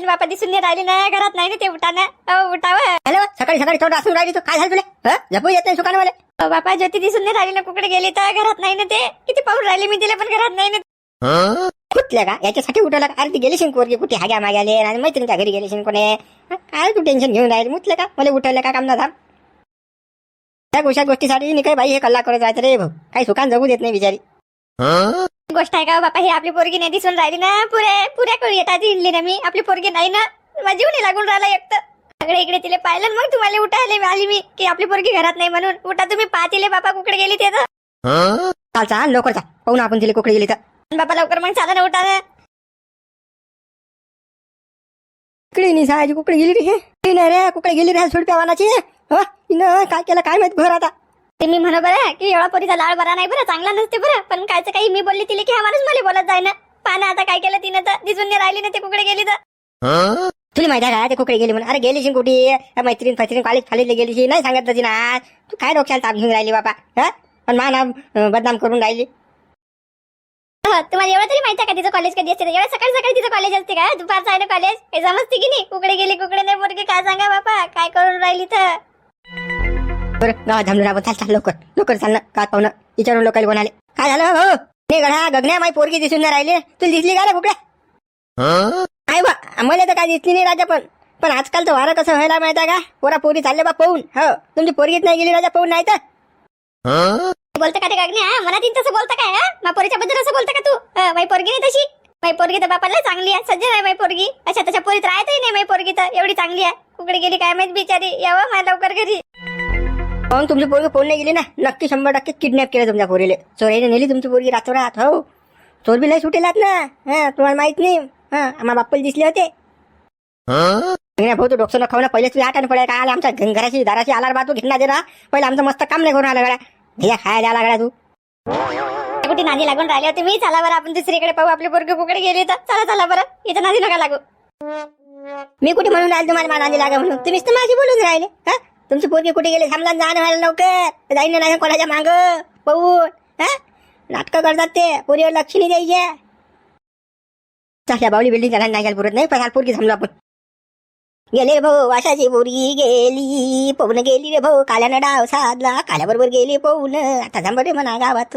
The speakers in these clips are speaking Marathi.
ना बापा दिसून नाही राहिली ना घरात नाही ना ते उठा ना अहो, उठावं. हॅलो सकाळी सकाळी तोंड असून राहिली तू. काय झालं तुला? हं? झोपू येत नाही सुकान मला. अहो, बापा ज्योती दिसून नाही राहिली ना कुकडे गेली तर घरात नाही ना ते. किती पाहून राहिली मी तिला पण घरात नाही ना. कुठल्या का? याच्यासाठी उठवलं का? अरे ती गेली शिंक पोरगी कुठे हाग्या माग्याले आणि मैत्रिणीच्या घरी गेली शिंक कोणे हं? काय तू टेन्शन घेऊन राहिली? मुतलं का? मला उठवलं का काम ना थांब. त्या गोष्टी गोष्टीसाठी मी काय बाई हे कल्ला करत राहायचं रे भाऊ. काही सुखान जगू देत नाही बिचारी. गोष्ट आहे का? बापा ही आपली पोरगी नाही दिसून राहिली ना. पुरे पुऱ्या करू येतात हिंडली ना मी. आपली पोरगी नाही ना. माझी उणी लागून राहिला एक तर. सगळे इकडे तिला पाहिलं मग तुम्हाला उठायला आली मी की आपली पोरगी घरात नाही म्हणून. उठा तुम्ही पाहतीले बापा कुकडे गेली ते तर. चाल चाल लवकर चाल पाहू ना आपण तिला कुकडे गेली तर. बापा लवकर मग चाला ना उठा ना. कुकडे नाही सायची कुकडे गेली रे. नाही रे कुकडे गेली रे सोड प्यावानाची काय केलं काय माहीत घर आता. ते मी म्हणू बरं की एवढा पोरीचा लाळ बरा नाही बरं चांगला नसते बरं पण कायचं काही मी बोलली तिला की हा माणूस मला बोलत जाय ना पाना आता काय केलं तिनं तर दिसून नाही राहिली ना ते कुकडे गेली तर. तुला माहिती आहे का ते कुकडे गेली म्हणून अरे गेली कुठे मैत्रीण फैत्रीण कॉलेज कॉलेजला गेली नाही सांगत तशी ना तू काय डोक्याला ताप घेऊन राहिली बाबा हा? पण मा अं, बदनाम करून राहिली. हो, तुम्हाला एवढं तरी माहिती आहे का तिचं कॉलेज कधी असते? एवढं सकाळी सकाळी तिचं कॉलेज असते का? दुपारचं आहे ना कॉलेज हे समजते की नाही? कुकडे गेली कुकडे नाही पोरगी काय सांगा बापा काय करून राहिली तर? बरं गावात थांबलो आपण चाल चाल लवकर. लवकर चाल ना काय पाहुणं विचारून लोकांना कोणाले काय झालं हो? नाही गडा गगण्या माई पोरगी दिसून नाही राहिली. तुला दिसली का रे कुकड्या? काय बा मला तर काय दिसली नाही राजा पण. पण आजकाल तर वारं कसं व्हायला माहिती का? पोरा पोरी चालले बा पाहून हो. तुमची पोरगीच नाही गेली राजा पाहून नाही तर? बोलता का ते कागणे मला तीन तसं बोलतं काय मा पोरीच्या बद्दल असं बोलता का तू? माई पोरगी नाही तशी? माई पोरगी तर बापाला चांगली आहे सज्जन आहे माई पोरगी. अशा तशा पोरीत राहतही नाही माई पोरगी तर एवढी चांगली आहे. कुकडे गेली काय माहीत बिचारी? यावं माझ्या लवकर घरी. मग तुमची पोरगी फोन नाही गेली ना? नक्की शंभर टक्के किडनॅप केलं तुमच्या पोरीले. चोरीने नेली तुमची पोरगी रातोरात हो. चोर बी लय सुटेलात ना. हा तुम्हाला माहीत नाही. हा आम्हा बाप्पल दिसले होते. नाही भाऊ तू डोकं खाऊ ना पहिले तुझ्या आठवण पडेल. काय आला आमच्या घराशी घराची आला बा तू घेतला दे ना पहिले आमचं मस्त काम नाही करून आला गड्या. भैया खायला आला गड्या तू. कुठे नादी लागून राहिले होते? मी चला बरं आपण दुसरीकडे पाहू. आपले पोरगे पोकडे गेले तर चला चला बरं. इथं नादी नका लागू. मी कुठे म्हणून राहिले तुम्हाला? मानाने लागा म्हणून. तुम्हीच तर माझी बोलून राहिले. हा? तुमची पोरगी कुठे गेली? समजा जाणं व्हायला लवकर. जाईन नाही कोणाच्या माग? पाहून हा? नाटकं करतात ते. पोरीवर लक्ष नाही द्यायचे. चालल्या बावली बिल्डिंग नाही नाही पुरत नाही पण पोरगी थांबलो आपण. गेले रे भाऊ वाशाची पोरगी गेली पवन गेली रे भाऊ काल्यानं डाव साधला काल्याबरोबर गेली पवन आता थांब रे म्हणा गावात.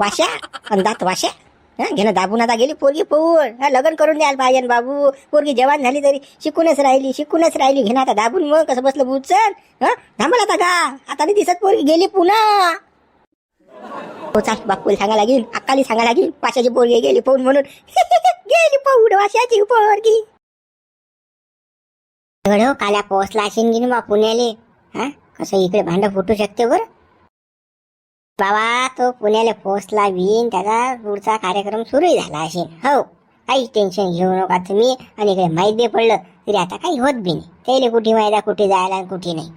वाशा अंदात वाशा. हा घेणं दाबून आता गेली पोरगी पोहून. हा लग्न करून द्यायला पाहिजे ना बाबू. पोरगी जवान झाली तरी शिकूनच राहिली शिकूनच राहिली. घेणं आता दाबून मग कसं बसलं बुचन हा थांबल आता का आता नाही दिसत पोरगी गेली पुन्हा. हो चाल बापूला सांगा लागेल अक्काली सांगा लागेल पाशाची पोरगी गेली पोहून म्हणून. गेली पोहून वाशाची पोरगी. काल्या पोहोचला असेल की बा पुण्याले. हा कसं इकडे भांड फुटू शकते बरं? बाबा तो पुण्याला पोहोचला बीन त्याचा पुढचा कार्यक्रम सुरूही झाला असेल. हो काहीच टेन्शन घेऊ नका तुम्ही. आणि इकडे माहीत बी पडलं तरी आता काही होत बी नाही. त्याला कुठे माहिती कुठे जायला आणि कुठे नाही.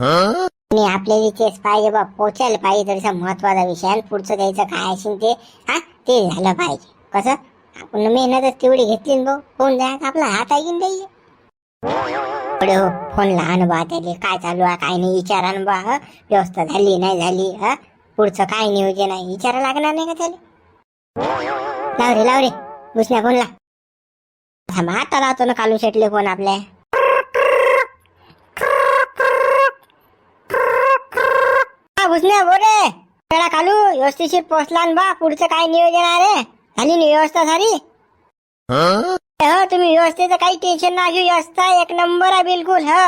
आणि आपल्याला तेच पाहिजे बा पोचायला पाहिजे तरीसा महत्त्वाचा विषय. पुढचं द्यायचं काय असेल ते हा ते झालं पाहिजे. कसं? आपण मेहनतच तेवढी घेतली ना भाऊ. फोन द्यायचा आपला हात आहे की हो फोन लहान बा त्याले काय चालू आहे काय नाही विचारा ना बा व्यवस्था झाली नाही झाली हा? पुढचं काय नियोजन आहे विचारा लागणार नाही का त्याला? लाव रे लाव रे घुसण्या फोनला. थांबा आता लावतो ना कालू शेटले फोन आपल्या. घुसण्या बोल रे. कालू व्यवस्थिशीर पोहोचला ना बा पुढचं काय नियोजन आहे रे? झाली व्यवस्था सारी? हो तुम्ही व्यवस्थेचं काही टेन्शन ना घेऊ व्यवस्था एक नंबर आहे बिलकुल हो.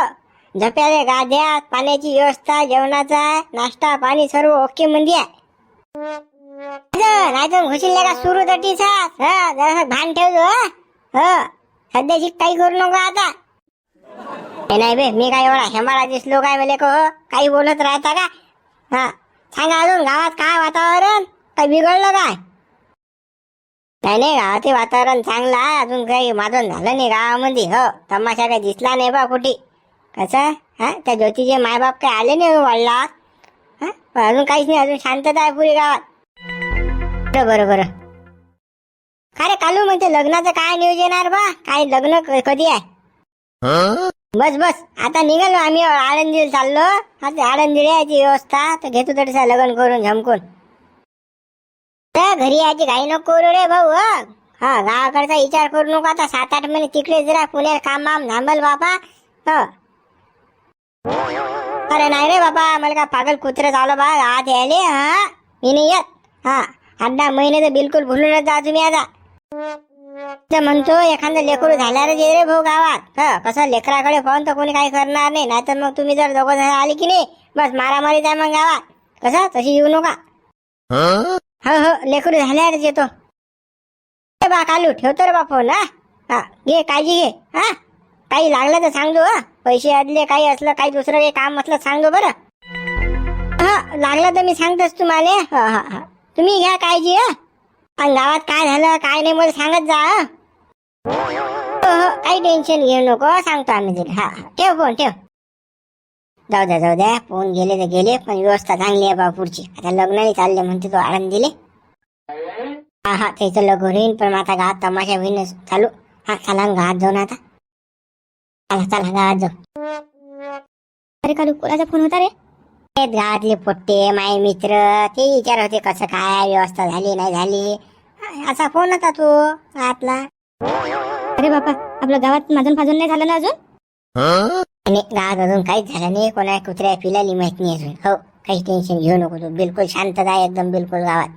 झोप्याले गाद्या पाण्याची व्यवस्था जेवणाचा नाश्ता पाणी सर्व ओके म्हणजे आहे. नाही तर घुशील का? सुरू तटीचा हा. हो. जरा भान ठेवतो हा. हो. हो. सध्याची काही करू नको आता. नाही बे मी काय एवढा हेमाळा दिसलो काय म्हणजे को काही बोलत राहता का? हा. सांगा अजून गावात काय वातावरण? काही बिघडलं काय? नाही नाही गावाचे वातावरण चांगलं आहे अजून काही माझं झालं नाही गावामध्ये. हो तमाशा काही दिसला नाही बा कुठे. कसं? हा? त्या ज्योतीचे मायबाप काही आले नाही हो वडला हा? पण अजून काहीच नाही अजून शांतता आहे पुरी गावात. बरं बरं अरे कालू म्हणते लग्नाचं काय नियोजन आहे बा? काय लग्न कधी आहे? बस बस. आता निघालो आम्ही आळंदीला चाललो. आता आळंदी यायची व्यवस्था. तर घेतो तरी लग्न करून झमकून. घरी यायची काही नको करू रे भाऊ हा. गावाकडचा विचार करू नको आता. सात आठ महिने तिकडे जरा पुण्यात काम बाम थांबल बाबा ह. अरे नाही रे बाबा मला का पागल कुत्र झालं बा. आत यायले हा. मी नाही येत. हा. आठ दहा महिने तर बिलकुल भुलूनच जा तुम्ही आता. म्हणतो एखादं लेकरू झाल्यावर जे रे भाऊ गावात. ह कसं लेकराकडे पाहून तर कोणी काही करणार नाही. नाहीतर मग तुम्ही जर दोघं जण आले की नाही बस मारामारी जाय मग गावात. कसं? तशी येऊ नका. हो हो लेकरू झाल्यावरच येतो ए बा कालू ठेवतो रे बा फोन हा? हा घे काळजी घे हा? काही लागलं तर सांगतो हा? पैसे आदले काही असलं काही दुसरं काही काम असलं सांगतो बरं. हा लागलं तर मी सांगतोच तुम्हाला हा हा हा. तुम्ही घ्या काळजी हा? आणि गावात काय झालं काय नाही मला सांगत जा हो? हो काही टेन्शन घेऊ नको सांगतो आम्ही तुला हा. ठेव फोन ठेव. जाऊ द्या जाऊ द्या. फोन गेले तर गेले पण व्यवस्था चांगली आहे बा पुढची. आता लग्नाने चालले म्हणते तो आनंद दिले. हा हा त्याचं लग्न होईन पण आता गावात तमाशा होईन चालू. हा चला न गावात जाऊ ना आता. चला चला गावात जाऊ. अरे कालू कोणाचा फोन होता रे? घातले गावातले पोट्टे माय मित्र ते विचार होते कसं काय व्यवस्था झाली नाही झाली. असा फोन होता तो गावातला अरे बापा आपलं गावात माझून फाजून नाही झालं ना अजून? आणि गावात अजून काहीच झालं नाही. कोणा कुत्र्या पिलाली माहीत नाही अजून. हो काही टेन्शन घेऊ नको तू. बिलकुल शांतता आहे एकदम बिलकुल गावात.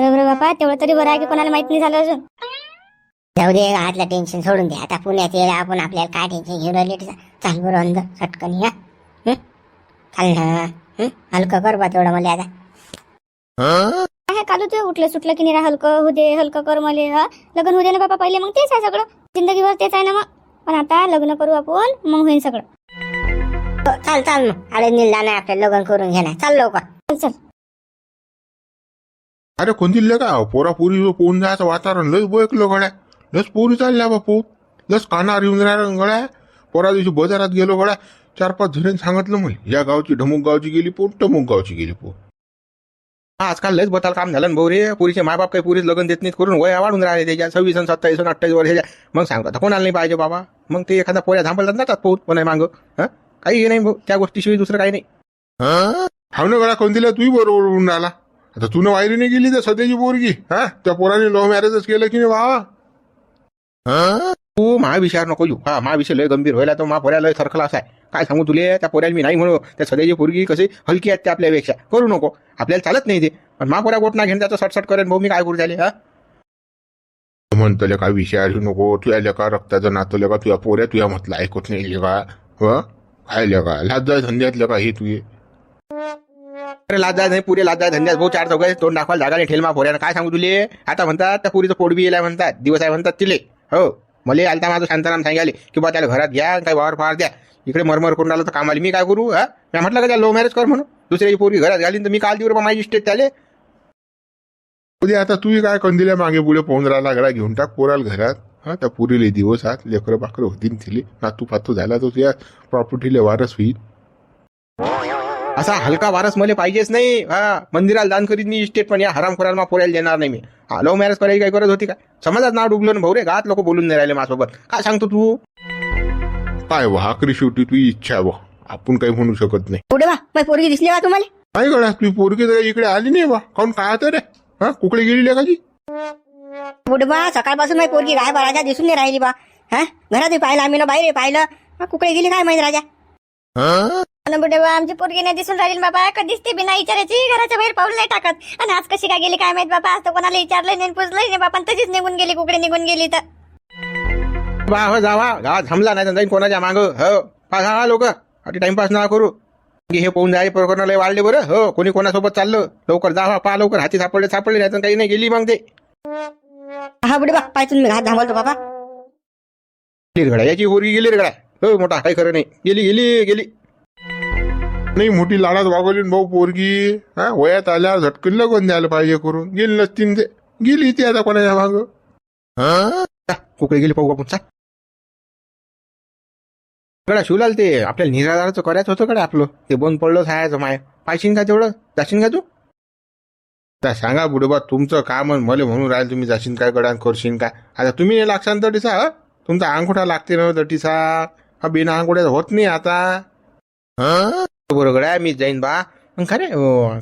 बरोबर बापा तेवढं तरी बरं आहे की कोणाला माहीत नाही झालं अजून. जाऊ दे गावातलं टेन्शन सोडून दे. आता पुण्यात येईल आपण आपल्याला काय टेन्शन घेऊन राहिले चाल बरं अंद चटकन या? चाल ना? हलकं कर बा तेवढं मला आता. काय कालू ते उठलं सुटलं की निरा हलकं होऊ दे हलकं कर मले हा. लग्न होऊ दे ना बापा पहिले मग तेच आहे सगळं. जिंदगीभर तेच आहे ना मग. पण आता लग्न करू आपण मग होईल सगळं. हो, चाल चाल मग. आळंदीला जाणार आपल्याला लग्न करून घेणार चाल लवकर. चल चल. अरे कोणती का? पोरा पोरी पोहून जायचं वातावरण लस बळकलं गड्या. लस पोरी चालल्या बापू लस कानावर येऊन राहिलं गड्या. पोरा दिवशी बाजारात गेलो गड्या. चार पाच जणांनी सांगितलं मला या गावची ढमुक गावची गेली पोर टमुक गावची गेली पोर हा, आजकाल लयच बताल काम झालं ना भाऊ रे. पुरीचे मायबाप काही पुरीच लग्न देत नाहीत करून वया वाढून राहिले त्याच्या. सव्वीस आणि सत्तावीस आणि अठ्ठावीस वर्षाच्या. मग सांगतो आता कोणाला नाही पाहिजे बाबा. मग ते एखादा पोऱ्या थांबला जातात पोहत पण आहे मागं? हा? काही हे नाही भाऊ. त्या गोष्टीशिवाय दुसरं काही नाही. हाव ना गड्या कोणतीला तूही बरोबर होऊन राहिला आता तू वायरीने गेली तर सध्याची पोरगी. हा? त्या पोराने लव्ह मॅरेजच केलं की नाही भावा? तू महाविषयावर नको येऊ. हा महाविषय लय गंभीर व्हायला तो महापोऱ्या लय थरखला असा आहे. काय सांगू तुले? त्या पोऱ्याला मी नाही म्हणू त्या सध्याची पोरगी कशी हलकी आहेत त्या आपल्यापेक्षा. करू नको. आपल्याला चालत नाही ते. पण महापोऱ्या गोट ना घेऊन त्याचं सटसट करेन. भाऊ मी काय करू झाले हा? म्हणतले काय विषय आली नको. तुया लेका रक्ताचं नातं लेका तुया पोऱ्या तुया म्हटलं ऐकत नाही लेका. ह? काय लेका? लाज जाय धंद्यात लेका हे तुये अरे लाज नाही पुरे लाज धंद्यात भाऊ चार चौघात तोंड दाखवायला जागा नाही ठेल मा पोऱ्यानं. काय सांगू तुले? आता म्हणतात त्या पुरीचं पोट बी येलाय म्हणतात. दिवस आहे म्हणतात तिले. हो. मला आलता माझं शांताराम सांगाले की बा त्याला घरात घ्या काही वावर फार द्या. इकडे मरमर करून आलं तर कामाला. मी काय करू हा? मी म्हटलं का त्या लो मॅरेज कर म्हणून? दुसऱ्याची पोरगी घरात घाली तर मी काल दिवर माझी इस्टेट त्याले. उद्या आता तू काय कंदिल्या मागे पुढे पाहून राहिला गड्या घेऊन टाक पोराला घरात. हा त्या पुरीले दिवस आत लेकरं बाकरं होतीन तिले. नातू पातू झाला तो तुझ्या प्रॉपर्टीले वारस होईल. असा हलका वारस मला पाहिजेच नाही. हा मंदिराला दान करीत मी इस्टेट पण या हराम खोराला मा पोरायला देणार नाही मी. हा लव्ह मॅरेज करायची काही गरज होती का? समाजात नाव डुबलं ना भाऊ रे गात लोक बोलून नाही राहिले माझ्यासोबत. काय सांगतो तू? काय वाकरी शेवटी तुझी इच्छा आहे बा आपण काही म्हणू शकत नाही. पुढे वा पोरगी दिसली का तुम्हाला? नाही गड्या तुझी पोरगी तर इकडे आली नाही बा. काऊन काय आता रे? हा कुकडे गेली लेकाची पुढे बा सकाळपासून माझी पोरगी गाय बा राजा दिसून नाही राहिली बा. हा घरातही पाहिलं आम्ही ना बाहेर पाहिलं. हा, कुकडे गेली काय माहिती राजा? अन बा आमची पोरगी नाही दिसून राहील बाबा. कधीच ते बिना विचारायची घराच्या बाहेर पाऊल नाही टाकत. आणि आज कशी काय गेली काय माहीत बाबा आज तर कोणाला विचारलं नाही पुजलंय नाही बाबा आणि तशीच निघून गेली कुकडे निघून गेली तर. बा हो जावा गावात थांबला नाही तर जाईन कोणाच्या माग. हो. पाहा लोक. आता टाइमपास ना करू. हे पोहून जाय प्रकरण लय वाढले बरं. हो कोणी कोणासोबत चाललं लवकर जावा पहा लवकर. हाती सापडले सापडले नाही तर काही नाही गेली मग ते. हा बुडे बा पाय तुम्ही घात थांबवतो बाबा. गेली रे गड्या याची पोरगी गेली रे गड्या हो मोठा काही खरं नाही. गेली गेली गेली. नाही मोठी लाडात वागवली भाऊ पोरगी. हा वयात आल्यावर झटकन लगन द्यायला पाहिजे करून. गेली नसती ते. गेली ती आता कोणाच्या माग? कुकडे गेली पाहू आपण. गड्या शिवलाल ते आपल्याला निराधाराचं करायचं होतं कडे आपलं. ते बंद पडलं सायाचं माय. पाहिशीन का तेवढं? जाशीन का तू? त्या सांगा बुडोबा तुमचं काम आणि मला म्हणून राहील तुम्ही जाशीन काय गडान करशील काय? आता तुम्ही नाही लागसान तटीसा हं? तुमचा अंगठा लागते ना तटीसा हा बिना अंगठ्यात होत नाही आता. हा? बरोबर गड्या मी जाईन बा. मग खरे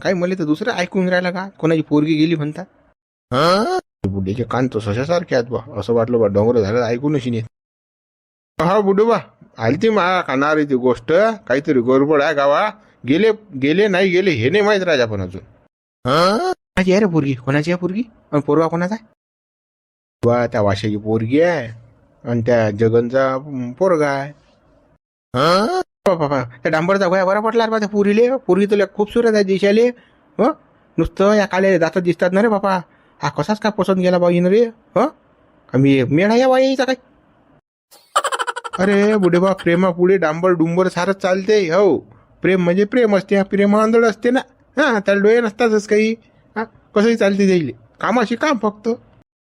काय मला तर दुसरं ऐकून राहिलं का? कोणाची पोरगी गेली म्हणता? हा? बुड्ढीचे कान तो सशासारखे आहेत बा. असं वाटलं बा डोंगर झालं ऐकूनच नाही हा बुडोबा. आलती मा खाणारी ती गोष्ट काहीतरी गडबड आहे गावा. गेले गेले नाही गेले हे नाही माहीत राजा पण अजून. हं? कोणाची आहे रे पोरगी? कोणाची आहे पोरगी? आणि पोरगा कोणाचा आहे? बा त्या वाशाची पोरगी आहे. आणि त्या जगनचा पोरगा आहे. हं? बाबा त्या डांबरचा गोया बरा पटला रे बा त्या पुरीले. पोरगी तुला खूप सुरत आहे दिशाले. हो? नुसतं या काले दात दिसतात ना रे बापा. हा कसाच का पसंत गेला बा इन रे हो? आम्ही मेळा या वाईचा काय? अरे बुडेबा प्रेमा पुढे डांबर डुंबर सारं चालते हो. प्रेम म्हणजे प्रेम असते हा प्रेम आंधळ असते ना. हा त्याला डोळे नसतातच काही. हा कसंही चालते जाईल कामाशी काम फक्त.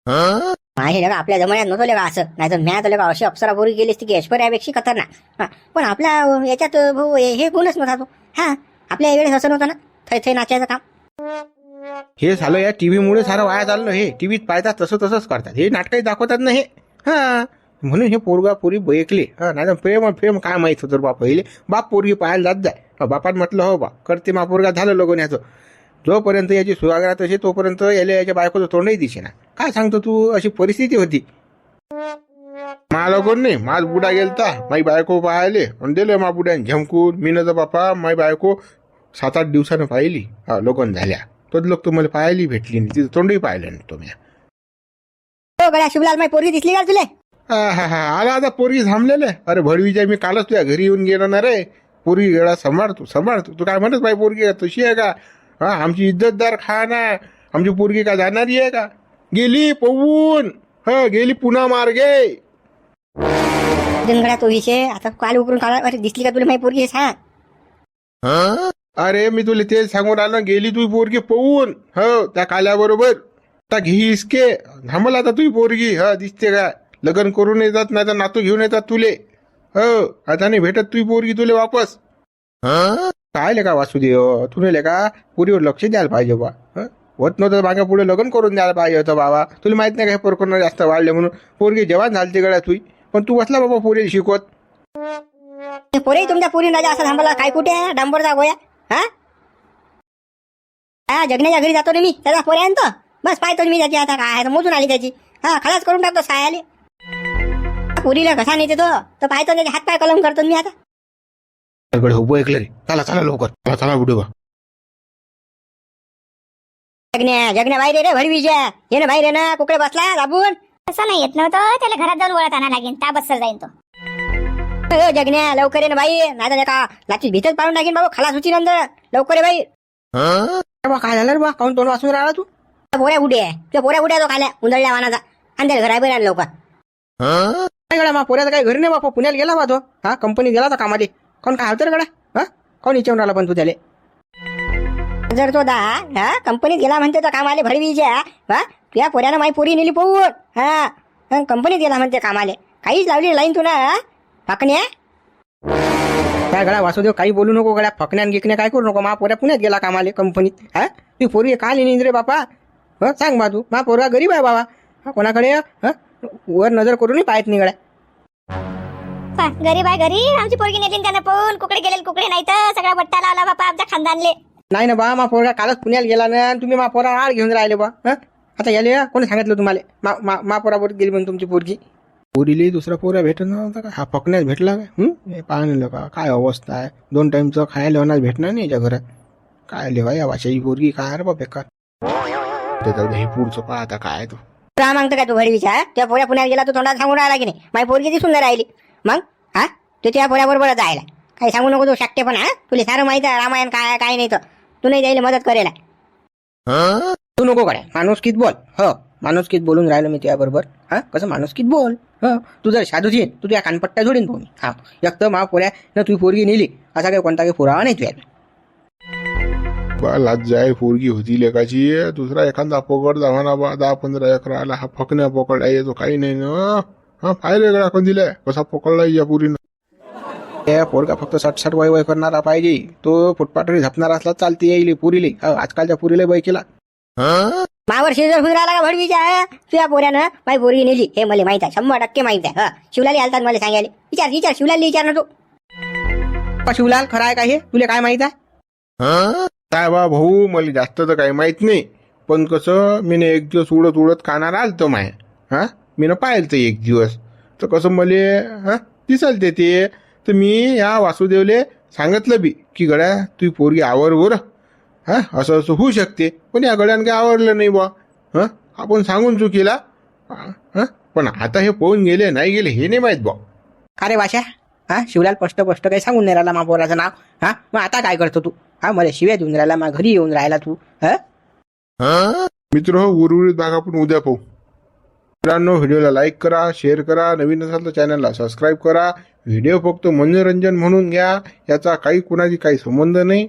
हं? माझे लेका आपल्या जमान्यात नव्हतं लेका असं. नाही तर म्या तर लेका अशी अप्सरा पोरी गेली असती की ऐश्वर्यापेक्षा खतरनाक. हा पण आपल्या याच्यात भाऊ हे हे गुणच नव्हता तो? हा आपल्या वेळेस असं नव्हतं ना? थै थै नाचायचं काम? हे झालं या टीव्ही मुळे सारं वाया चाललं हे. टीव्हीत पाहतात तसं तसंच करतात. हे नाटकही दाखवतात ना हे. हा. म्हणून हे पोरगा पोरी बैकले. हा नाही प्रेम प्रेम काय माहीत होतं बाप. पहिले बाप पोरगी पाहायला जात जाय. हा, बापान म्हटलं हो बा करते मा पोरगा झालं लगून याचं. जोपर्यंत याची सुवागरात असे तोपर्यंत याला याच्या बायकोचं तोंडही दिसेना. काय सांगतो तू? अशी परिस्थिती होती. मला कोण नाही? माझ बुडा गेलता. माई बायको पाहिले आणि दिले मा बुड्यान झमकून. मी तर बापा माई बायको सात आठ दिवसानं पाहिली. हा लोकन झाल्या. तो लोक तुम्हाला मला भेटली नाही. तिथं तोंडही पाहिलं नाही तुम्ही. हो गड्या शिवलाल माझी पोरगी दिसली का तुला? आला आता पोरगी थांबलेले. अरे भडवीच्या मी कालच तुझ्या घरी येऊन गेलो ना रे. पोरगी गेला सांभाळतो सांभाळतो. तू काय म्हणत बाई पोरगी तशी आहे का? हा आमची इज्जतदार खा ना आमची पोरगी का जाणारी आहे का? गेली पवून हा गेली पुन्हा मार्गे. तो विषय आता काल उकरून काढा. अरे दिसली का तुला पोरगी? हे सांग. हं? अरे मी तुला तेच सांगून आलो गेली तुझी पोरगी पवून हो त्या काल्याबरोबर. आता घे इसके थांबल आता तुझी पोरगी. ह दिसते का? लग्न करून येतात नाही तर नातू घेऊन येतात तुले. हो आता नाही भेटत तुझी पोरगी तुले वापस. काय लेका वासुदेव? तुला लेका पुरीवर लक्ष द्यायला पाहिजे बा. होत नव्हतं मागे पुढे लग्न करून द्यायला पाहिजे होतं बाबा. तुला माहीत नाही काय पोरकोना जास्त वाढले म्हणून? पोरगी जेवण झालती गड्या तुई पण तू बसला बाबा पोरी शिकवत. ते पोरे तुमच्या पोरी राजा असा थांबला काय कुठे आहे? डांबरचा गोया हा? जगण्याच्या घरी जातो रे मी. त्याचा पोरे आणतो बस पाहतो मी त्याची आता काय आहे. मोजून आली त्याची. हा खलास करून टाकतो सायाले. पुरीला कसा नेते तो. तर पाहतो त्याचे हात पाय कलम करतो मी आता. गडे उभं ऐकलं रे. चला चला लवकर. चला चला बुडवा जगण्या जगण्या बाहेर ये रे भडवीच्या ये ना बाहेर ये ना कुकडे बसला दाबून. तसं नाही येत नव्हतं. त्याला घरात जाऊन वळत आणा लागेल. त्या बसर जाईन तो. ए, जगण्या लवकर ये ना बाई. नाही तर का लाची भीतच पाडून टाकीन बाबू. खलास होती नंतर लवकर ये बाई. हं? बा काय झालं रे बा. काऊन तोंड वाचून राहिला तू? पोऱ्या कुठे आहे. त्या पोऱ्या आहे तो खाल्या उंदळल्या वानाचा. आणि त्याला घरा आण लवकर. हं? काय गड्या मा पोऱ्याचा काही घरी नाही बापा पुण्याला गेला बा तो. हा कंपनीत गेला होता कामाले. कोण काय होतं रे गड्या? हा? कोण विचारून राहिला पण तू त्याले जर तो दा हा कंपनीत गेला म्हणते तर कामाले भडवीच्या हा? तुझ्या पोऱ्यानं माई पोरी नेली पोहून. हा हं, कंपनीत गेला म्हणते कामाले. काहीच लावली लाईन तुला हा? पाकण्या काय गड्या वासुदेव काही बोलू नको गड्या. फकण्यान गिकण्या काय करू नको? मा पोऱ्या पुण्यात गेला कामाले कंपनीत हा? ती पोरी का नेली रे बापा? ह सांग बा तू. मा पोरगा गरीब आहे बाबा. हा कोणाकडे? ह? वर नजर करूनही पाहत पा, गरीब आहे घरी आमची पोरगी नेली त्यानं पाहून कुकडे गेले कुकडे नाही तर. सगळा बट्टा लावला बापा आमच्या खानदानले. नाही ना बा मा पोरगा कालच पुण्याला गेला ना. आणि तुम्ही मा पोरा आड घेऊन राहिले बा हं? आता याले कोणी सांगितलं तुम्हाला? मा मा मा पोराबरोबर गेली म्हणून तुमची पोरगी? पोरीले दुसरा पोरा भेटत नव्हता का? हा पकण्यात भेटला काय? हं? हे पाहणं का? काय अवस्था आहे? दोन टाइमचं खायला होणार भेटणार नाही याच्या घरात. काय लेवा या वाशाची पोरगी? काय रे बा बेकार? ते जाऊ दे, हे पुढचं पहा आता काय तो? तुला मागतो काय तू विचार त्या पोऱ्या पुण्यात गेला तू तोंडात सांगून राहिला की नाही? माझी पोरगी दिसून नाही राहिली. मग हा? तू त्या पोऱ्याबरोबर जायला. काही सांगू नको तू शकते पण हा? तुला सारं माहीत आहे रामायण काय काय नाही तर. तू नाही जायला मदत करेल. तू नको काय माणुसकीत बोल. हो माणुसकीत बोलून राहिलो मी तुझ्याबरोबर. हा कसं माणुसकीत बोल? ह तू जर साधूच तू तुझ्या कानपट्ट्या जोडीन भाऊ हा एक तर मा पोऱ्या न तुझी पोरगी नेली असा काही कोणता काही पुरावा नाही तुझ्या बा लाज जाय पोरगी होती लेकाची दुसरा एखादा पकड दहा बा दहा पंधरा अकरा आला हा फकण्या पकडला येतो काही नाही ना. हा पाहिले गळा कोण दिलाय कसा पकडला या पुरीनं? त्या पोरगा फक्त सट सट वय वय करणारा पाहिजे. तो फुटपाटरी झपणारा असला चालते येईल पुरीले. हो, आजकालच्या पुरीला वय केला मावर शेजर राहिला का भडवीच्या तुझ्या पोऱ्यानं माझी पोरगी नेली. हे मला माहीत आहे. शंभर टक्के माहीत आहे हा? शिवलाली आलतात मला सांगायला. विचार विचार. शिवलाली विचार ना तू. शिवलाल खरं आहे का हे? तुला काय माहीत आहे? काय बा भाऊ मला जास्त तर काही माहीत नाही. पण कसं मी एक दिवस उडत उडत काणार आलं तर माय. हा? मी पाहिलं तर एक दिवस. तर कसं मले हा? दिसलते ते. तर मी या वासुदेवले सांगितलं बी की गड्या तू पोरगी आवर वर हा? असं असं होऊ शकते. पण या गड्यानं काही आवडलं नाही बा हां? आपण सांगून चुकीला. हां? पण आता हे पोहून गेले नाही गेले हे नाही माहीत बा अरे वाशा? हा? शिवलाल स्पष्ट स्पष्ट काही सांगून नाही राहिला मा पोराचं नाव. हा? मग आता काय करतो तू? हा? मला शिव्या देऊन राहिला मा घरी येऊन राहिला तू. हा? मित्र हो उर्वरित भाग आपण उद्या पाहू. मित्रांनो व्हिडिओला लाईक करा शेअर करा नवीन असाल तर चॅनलला सबस्क्राईब करा. व्हिडिओ फक्त मनोरंजन म्हणून घ्या याचा काही कुणाची काही संबंध नाही.